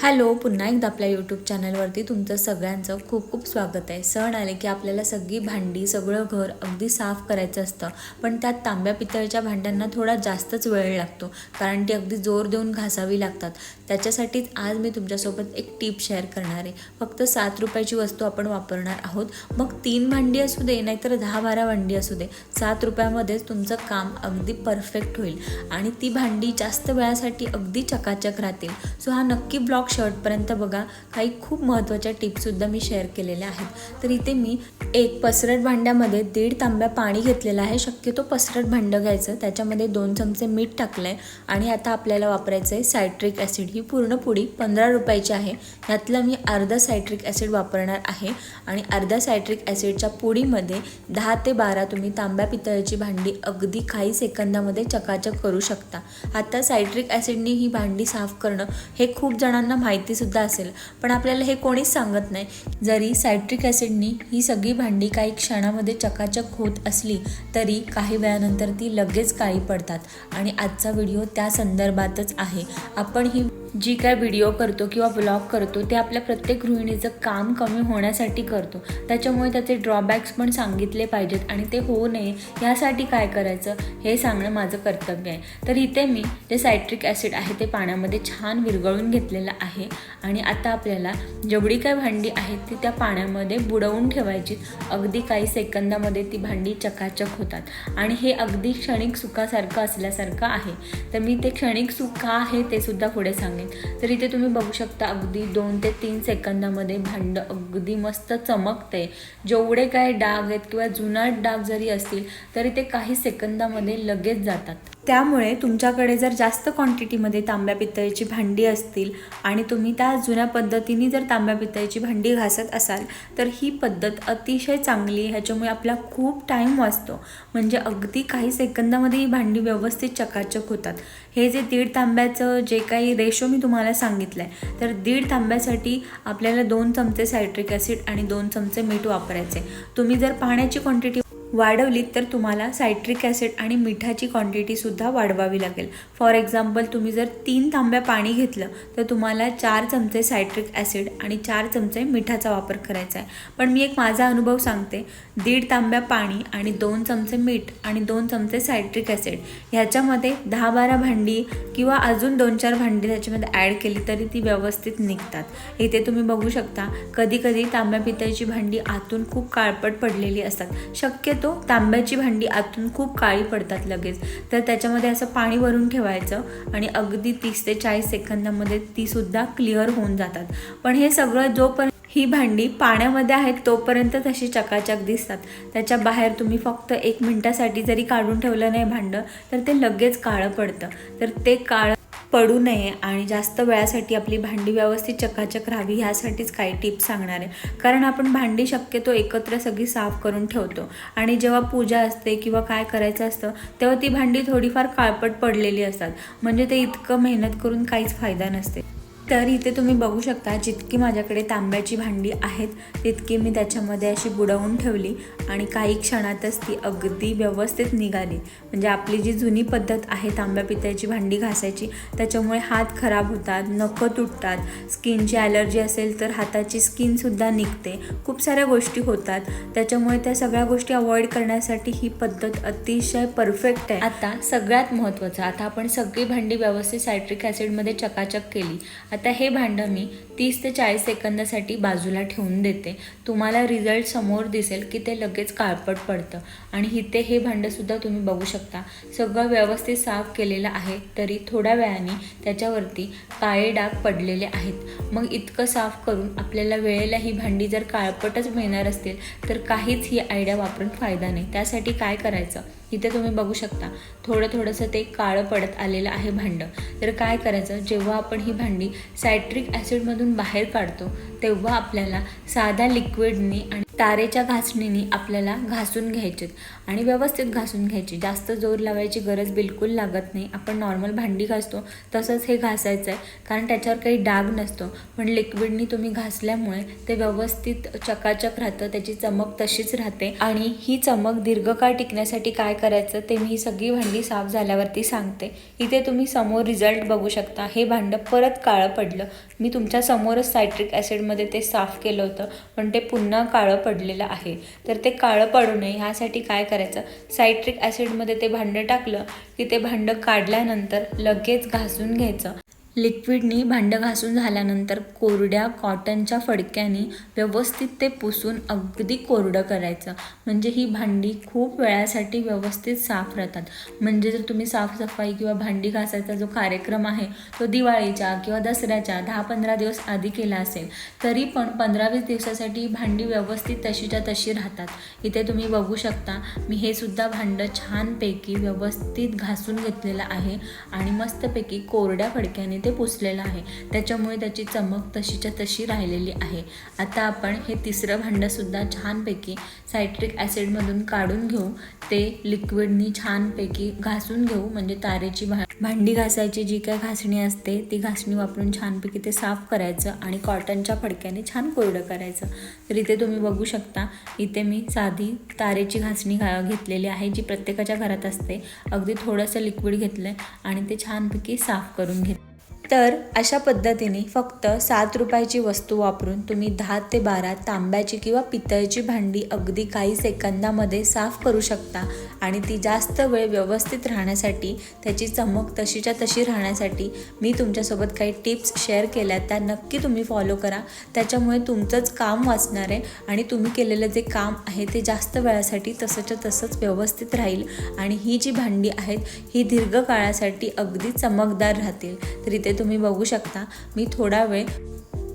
Hello पुन्हा एकदा आपल्या यूट्यूब चॅनलवरती तुमचं सगळ्यांचं खूप खूप स्वागत आहे. सण आले की आपल्याला सगळी भांडी सगळं घर अगदी साफ करायचं असतं. पण त्यात तांब्या पितळच्या भांड्यांना थोडा जास्तच वेळ लागतो कारण ती अगदी जोर देऊन घासावी लागतात. त्याच्यासाठीच आज मी तुमच्यासोबत एक टीप शेअर करणार आहे. फक्त सात रुपयाची वस्तू आपण वापरणार आहोत. मग तीन भांडी असू दे नाहीतर दहा बारा भांडी असू दे सात रुपयामध्येच तुमचं काम अगदी परफेक्ट होईल. आणि ती भांडी जास्त वेळासाठी अगदी चकाचक राहतील. सो हा नक्की ब्लॉग शर्टपर्यंत बघा काही खूप महत्त्वाच्या टिप्ससुद्धा मी शेअर केलेल्या आहेत. तर इथे मी एक पसरट भांड्यामध्ये दीड तांब्या पाणी घेतलेलं आहे. शक्यतो पसरट भांडं घ्यायचं. त्याच्यामध्ये दोन चमचे मीठ टाकलं आहे आणि आता आपल्याला वापरायचं आहे सायट्रिक ॲसिड ही पूर्ण पुडी पंधरा रुपयाची आहे. यातलं मी अर्धा सायट्रिक ॲसिड वापरणार आहे. आणि अर्धा सायट्रिक ॲसिडच्या पुडीमध्ये दहा ते बारा तुम्ही तांब्या पितळची भांडी अगदी काही सेकंदामध्ये चकाचक करू शकता. आता सायट्रिक ॲसिडनी ही भांडी साफ करणं हे खूप जणांना माहितीसुद्धा असेल. पण आपल्याला हे कोणीच सांगत नाही. जरी सायट्रिक ॲसिडनी ही सगळी भांडी काही क्षणामध्ये चकाचक होत असली तरी काही वेळानंतर ती लगेच काळी पडतात. आणि आजचा व्हिडिओ त्या संदर्भातच आहे. आपण ही जी काय व्हिडिओ करतो किंवा ब्लॉग करतो ते आपल्या प्रत्येक गृहिणीचं काम कमी होण्यासाठी करतो. त्याच्यामुळे त्याचे ड्रॉबॅक्स पण सांगितले पाहिजेत आणि ते होऊ नये ह्यासाठी काय करायचं हे सांगणं माझं कर्तव्य आहे. तर इथे मी जे सायट्रिक ॲसिड आहे ते पाण्यामध्ये छान विरघळून घेतलेलं आहे आणि आता आपल्याला जेवढी काय भांडी आहेत ती त्या पाण्यामध्ये बुडवून ठेवायची. अगदी काही सेकंदामध्ये ती भांडी चकाचक होतात. आणि हे अगदी क्षणिक सुखासारखं असल्यासारखं आहे. तर मी ते क्षणिक सुख का आहे ते सुद्धा पुढे सांगेन. तर इथे तुम्ही बघू शकता अगदी दोन ते तीन सेकंदामध्ये भांडं अगदी मस्त चमकते. जेवढे काय डाग आहेत किंवा जुनाट डाग जरी असतील तरी ते काही सेकंदामध्ये लगेच जातात. त्यामुळे तुमच्याकडे जर जास्त क्वांटिटीमध्ये तांब्या पितळीची भांडी असतील आणि तुम्ही त्या जुन्या पद्धतीने जर तांब्या पितळीची भांडी घासत असाल तर ही पद्धत अतिशय चांगली आहे. ह्याच्यामुळे आपला खूप टाईम वाचतो. म्हणजे अगदी काही सेकंदामध्ये ही भांडी व्यवस्थित चकाचक होतात. हे जे दीड तांब्याचं जे काही रेशो मी तुम्हाला सांगितलं आहे तर दीड तांब्यासाठी आपल्याला दोन चमचे सायट्रिक ॲसिड आणि दोन चमचे मीठ वापरायचे तुम्ही जर पाण्याची क्वांटिटी वाढवलीत तर तुम्हाला सायट्रिक ॲसिड आणि मिठाची क्वांटिटीसुद्धा वाढवावी लागेल. फॉर एक्झाम्पल तुम्ही जर तीन तांब्या पाणी घेतलं तर तुम्हाला चार चमचे सायट्रिक ॲसिड आणि चार चमचे मिठाचा वापर करायचा आहे. पण मी एक माझा अनुभव सांगते. दीड तांब्या पाणी आणि दोन चमचे मीठ आणि दोन चमचे सायट्रिक ॲसिड ह्याच्यामध्ये दहा बारा भांडी किंवा अजून दोन चार भांडी त्याच्यामध्ये ॲड केली तरी ती व्यवस्थित निघतात. इथे तुम्ही बघू शकता कधी कधी तांब्या पित्याची भांडी आतून खूप काळपट पडलेली असतात. शक्य येतो तांब्याची भांडी आतून खूप काळी पडतात लगेच. तर त्याच्यामध्ये असं पाणी भरून ठेवायचं आणि अगदी तीस ते चाळीस सेकंदामध्ये तीसुद्धा क्लिअर होऊन जातात. पण हे सगळं जोपर्यंत ही भांडी पाण्यामध्ये आहेत तोपर्यंत तशी चकाचक दिसतात. त्याच्या बाहेर तुम्ही फक्त एक मिनटासाठी जरी काढून ठेवलं नाही भांडं तर ते लगेच काळं पडतं. तर ते काळं पडू नये आणि जास्त वेळासाठी आपली भांडी व्यवस्थित चकाचक राहावी ह्यासाठीच काही टिप्स सांगणार आहे. कारण आपण भांडी शक्यतो एकत्र सगळी साफ करून ठेवतो. आणि जेव्हा पूजा असते किंवा काय करायचं असतं तेव्हा ती भांडी थोडीफार काळपट पडलेली असतात. म्हणजे ते इतकं मेहनत करून काहीच फायदा नसते. तर इथे तुम्ही बघू शकता जितकी माझ्याकडे तांब्याची भांडी आहेत तितकी मी त्याच्यामध्ये अशी बुडवून ठेवली आणि काही क्षणातच ती अगदी व्यवस्थित निघाली. म्हणजे आपली जी जुनी पद्धत आहे तांब्या पित्याची भांडी घासायची त्याच्यामुळे हात खराब होतात नखं तुटतात स्किनची ॲलर्जी असेल तर हाताची स्किनसुद्धा निघते खूप साऱ्या गोष्टी होतात. त्याच्यामुळे त्या सगळ्या गोष्टी अवॉइड करण्यासाठी ही पद्धत अतिशय परफेक्ट आहे. आता सगळ्यात महत्त्वाचं आता आपण सगळी भांडी व्यवस्थित सायट्रिक ॲसिडमध्ये चकाचक केली. आता हे भांडं मी तीस ते चाळीस सेकंदासाठी बाजूला ठेवून देते. तुम्हाला रिझल्ट समोर दिसेल की ते लगेच काळपट पडतं. आणि इथे हे भांडंसुद्धा तुम्ही बघू शकता. सगळं व्यवस्थित साफ केलेलं आहे तरी थोड्या वेळाने त्याच्यावरती काळे डाग पडलेले आहेत. मग इतकं साफ करून आपल्याला वेळेला ही भांडी जर काळपटच मिळणार असतील तर काहीच ही आयडिया वापरून फायदा नाही. त्यासाठी काय करायचं? इथे तुम्ही बघू शकता. थोडं थोडंसं ते काळं पडत आलेलं आहे भांडं. तर काय करायचं जेव्हा आपण ही भांडी सायट्रिक ॲसिडमधून बाहेर काढतो तेव्हा आपल्याला साध्या लिक्विडनी आणि तारेच्या घासणीने आपल्याला घासून घ्यायचे. आणि व्यवस्थित घासून घ्यायची. जास्त जोर लावायची गरज बिलकुल लागत नाही. आपण नॉर्मल भांडी घासतो. तसंच हे घासायचं आहे कारण त्याच्यावर काही डाग नसतो. पण लिक्विडनी तुम्ही घासल्यामुळे ते व्यवस्थित चकाचक राहतं. त्याची चमक तशीच राहते. आणि ही चमक दीर्घकाळ टिकण्यासाठी काय करायचं ते मी सगळी भांडी साफ झाल्यावरती सांगते. इथे तुम्ही समोर रिझल्ट बघू शकता. हे भांडं परत काळं पडलं. मी तुमच्या समोरच सायट्रिक मध्ये ते साफ केलं होतं पण ते पुन्हा काळं पडलेलं आहे. तर ते काळं पडू नये ह्यासाठी काय करायचं? सायट्रिक ॲसिडमध्ये ते भांडं टाकलं की ते भांडं काढल्यानंतर लगेच घासून घ्यायचं. लिक्विडनी भांडं घासून झाल्यानंतर कोरड्या कॉटनच्या फडक्याने व्यवस्थित ते पुसून अगदी कोरडं करायचं. म्हणजे ही भांडी खूप वेळासाठी व्यवस्थित साफ राहतात. म्हणजे जर तुम्ही साफसफाई किंवा भांडी घासायचा जो कार्यक्रम आहे तो दिवाळीच्या किंवा दसऱ्याच्या दहा पंधरा दिवस आधी केला असेल तरी पण पंधरा वीस दिवसासाठी ही भांडी व्यवस्थित तशीच्या तशी राहतात. इथे तुम्ही बघू शकता मी हे सुद्धा भांडं छानपैकी व्यवस्थित घासून घेतलेलं आहे आणि मस्तपैकी कोरड्या फडक्याने तिथे पुसलेलं आहे. त्याच्यामुळे त्याची चमक तशीच्या तशी राहिलेली आहे. आता आपण हे तिसरं भांडंसुद्धा छानपैकी सायट्रिक ॲसिडमधून काढून घेऊ. ते लिक्विडनी छानपैकी घासून घेऊ. म्हणजे तारेची भा भांडी घासायची जी काय घासणी असते ती घासणी वापरून छानपैकी ते साफ करायचं आणि कॉटनच्या फडक्याने छान कोरडं करायचं. तर इथे तुम्ही बघू शकता इथे मी साधी तारेची घासणी घा घेतलेली आहे जी प्रत्येकाच्या घरात असते. अगदी थोडंसं लिक्विड घेतलं आहे आणि ते छानपैकी साफ करून घेतलं. तर अशा पद्धतीने फक्त सात रुपयाची वस्तू वापरून तुम्ही दहा ते बारा तांब्याची किंवा पितळची भांडी अगदी काही सेकंदामध्ये साफ करू शकता आणि ती जास्त वेळ व्यवस्थित राहण्यासाठी त्याची चमक तशीच्या तशी राहण्यासाठी मी तुमच्यासोबत काही टिप्स शेअर केल्या त्या नक्की तुम्ही फॉलो करा. त्याच्यामुळे तुमचंच काम वाचणार आहे आणि तुम्ही केलेलं जे काम आहे ते जास्त वेळासाठी तसंच्या तसंच व्यवस्थित राहील आणि ही जी भांडी आहेत ही दीर्घकाळासाठी अगदी चमकदार राहतील. तर इथे तुम्ही बघू शकता. मी थोडा वेळ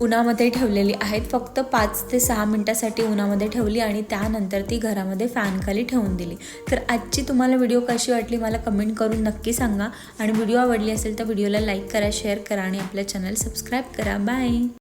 उन्हामध्ये ठेवलेली आहेत. फक्त पाच ते सहा मिनटासाठी उन्हामध्ये ठेवली आणि त्यानंतर ती घरामध्ये फॅनखाली ठेवून दिली. तर आजची तुम्हाला व्हिडिओ कशी वाटली मला कमेंट करून नक्की सांगा. आणि व्हिडिओ आवडली असेल तर व्हिडिओला लाईक करा शेअर करा आणि आपल्या चॅनल सबस्क्राईब करा. बाय